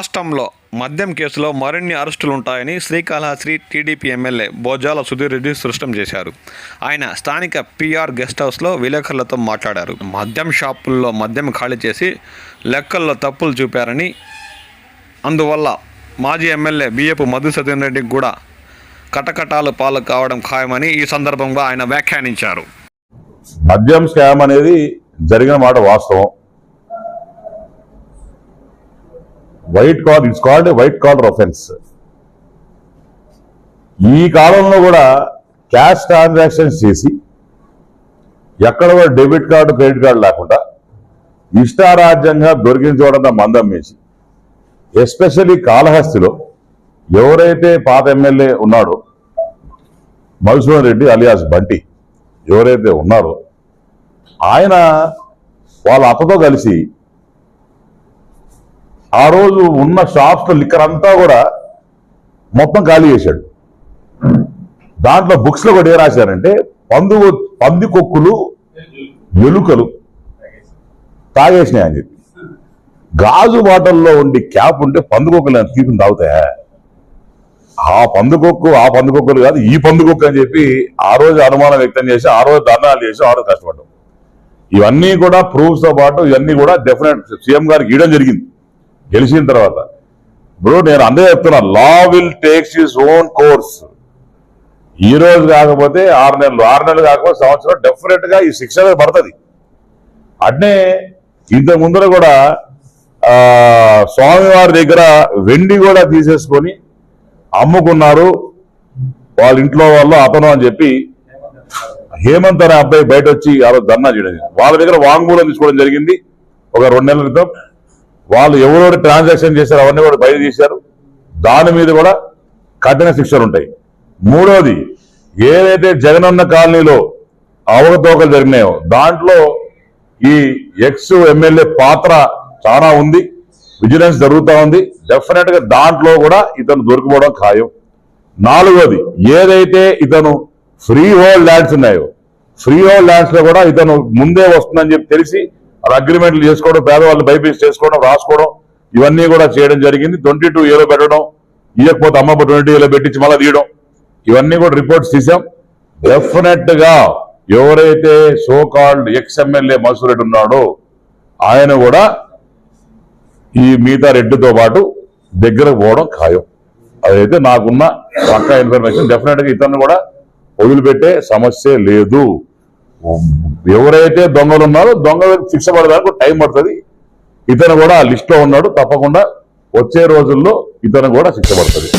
రాష్ట్రంలో మద్యం కేసులో మరిన్ని అరెస్టులు ఉంటాయని శ్రీకాళహస్తి టీడీపీ ఎమ్మెల్యే బోజాల సుధీర్ రెడ్డి స్పష్టం చేశారు. ఆయన స్థానిక పిఆర్ గెస్ట్ హౌస్లో విలేకరులతో మాట్లాడారు. మద్యం షాపుల్లో మద్యం ఖాళీ చేసి లెక్కల్లో తప్పులు చూపారని అందువల్ల మాజీ ఎమ్మెల్యే బియ్యపు మధుసూదన్ రెడ్డికి కూడా కటకటాలు పాలు కావడం ఖాయమని ఈ సందర్భంగా ఆయన వ్యాఖ్యానించారు. మద్యం స్కామ్ అనేది జరిగిన మాట వాస్తవం. White collar it's called white collar offence ఈ కాలంలో కూడా క్యాష్ ట్రాన్సాక్షన్స్ చేసి ఎక్కడ కూడా డెబిట్ కార్డు క్రెడిట్ కార్డు లేకుండా ఇష్టారాజ్యంగా దొరికించడం మందం వేసి ఎస్పెషల్లీ కాళహస్తిలో ఎవరైతే పాత ఎమ్మెల్యే ఉన్నాడో మధుసూదన్ రెడ్డి అలియాస్ బంటి ఎవరైతే ఉన్నారో ఆయన వాళ్ళ అత్తతో కలిసి ఆ రోజు ఉన్న షాప్స్ లిక్కర్ అంతా కూడా మొత్తం ఖాళీ చేశాడు. దాంట్లో బుక్స్లో కూడా ఏ రాశారంటే పందు కొక్కులు ఎలుకలు తాగేసినాయి అని చెప్పి. గాజు బాటల్లో ఉండి క్యాప్ ఉంటే పందుకొక్కులు తీసుకుని తాగుతాయా? ఆ పందుకొక్కు ఆ పందుకొక్కులు కాదు ఈ పందుకొక్కు అని చెప్పి ఆ రోజు అనుమానం వ్యక్తం చేసి ఆ రోజు ధర్నాలు చేసి ఆ రోజు కష్టపడ్డాం. ఇవన్నీ కూడా ప్రూఫ్స్తో పాటు ఇవన్నీ కూడా డెఫినెట్ సీఎం గారికి ఇవ్వడం జరిగింది. గెలిచిన తర్వాత. బ్రో నేను అందరూ చెప్తున్నా law will takes his own course ఈ రోజు కాకపోతే ఆరు నెలలు ఆరు నెలలు కాకపోతే సంవత్సరం డెఫినెట్గా ఈ శిక్ష పడుతుంది. అట్నే ఇంత ముందర కూడా స్వామివారి దగ్గర వెండి కూడా తీసేసుకొని అమ్ముకున్నారు. వాళ్ళ ఇంట్లో వాళ్ళు అతను అని చెప్పి హేమంత్ అనే అబ్బాయి బయట వచ్చి ఆ రోజు ధర్నా చేయడం వాళ్ళ దగ్గర వాంగ్మూలం తీసుకోవడం జరిగింది. ఒక రెండు నెలల క్రితం వాళ్ళు ఎవరెవరు ట్రాన్సాక్షన్ చేశారు అవన్నీ కూడా బయట తీశారు. దాని మీద కూడా కఠిన శిక్షలు ఉంటాయి. మూడోది ఏదైతే జగనన్న కాలనీలో అవకతవకలు జరిగినాయో దాంట్లో ఈ ఎక్స్ ఎమ్మెల్యే పాత్ర చాలా ఉంది. విజిలెన్స్ జరుగుతూ ఉంది. డెఫినెట్గా దాంట్లో కూడా ఇతను దొరికిపోవడం ఖాయం. నాలుగోది ఏదైతే ఇతను ఫ్రీ హోల్డ్ ల్యాండ్స్ ఉన్నాయో ఫ్రీ హోల్డ్ ల్యాండ్స్లో కూడా ఇతను ముందే వస్తుందని చెప్పి తెలిసి అలా అగ్రిమెంట్లు చేసుకోవడం పేదవాళ్ళు బైపీస్ చేసుకోవడం రాసుకోవడం ఇవన్నీ కూడా చేయడం జరిగింది. ట్వంటీ టూ ఏలో పెట్టడం ఇవ్వకపోతే అమ్మమ్మ ట్వంటీ ఏలో పెట్టించి మళ్ళీ తీయడం. ఇవన్నీ కూడా రిపోర్ట్స్ తీసాం డెఫినెట్గా ఎవరైతే so called ex Masoor Reddy ఉన్నాడో ఆయన కూడా ఈ మిగతా రెడ్డితో పాటు దగ్గరకు పోవడం ఖాయం. అదైతే నాకున్న పక్కా ఇన్ఫర్మేషన్. డెఫినెట్గా ఇతను కూడా వదిలిపెట్టే సమస్య లేదు. ఎవరైతే దొంగలు ఉన్నారో దొంగ శిక్ష పడడానికి టైం పడుతుంది. ఇతను కూడా ఆ లిస్ట్లో ఉన్నాడు. తప్పకుండా వచ్చే రోజుల్లో ఇతను కూడా శిక్ష పడుతుంది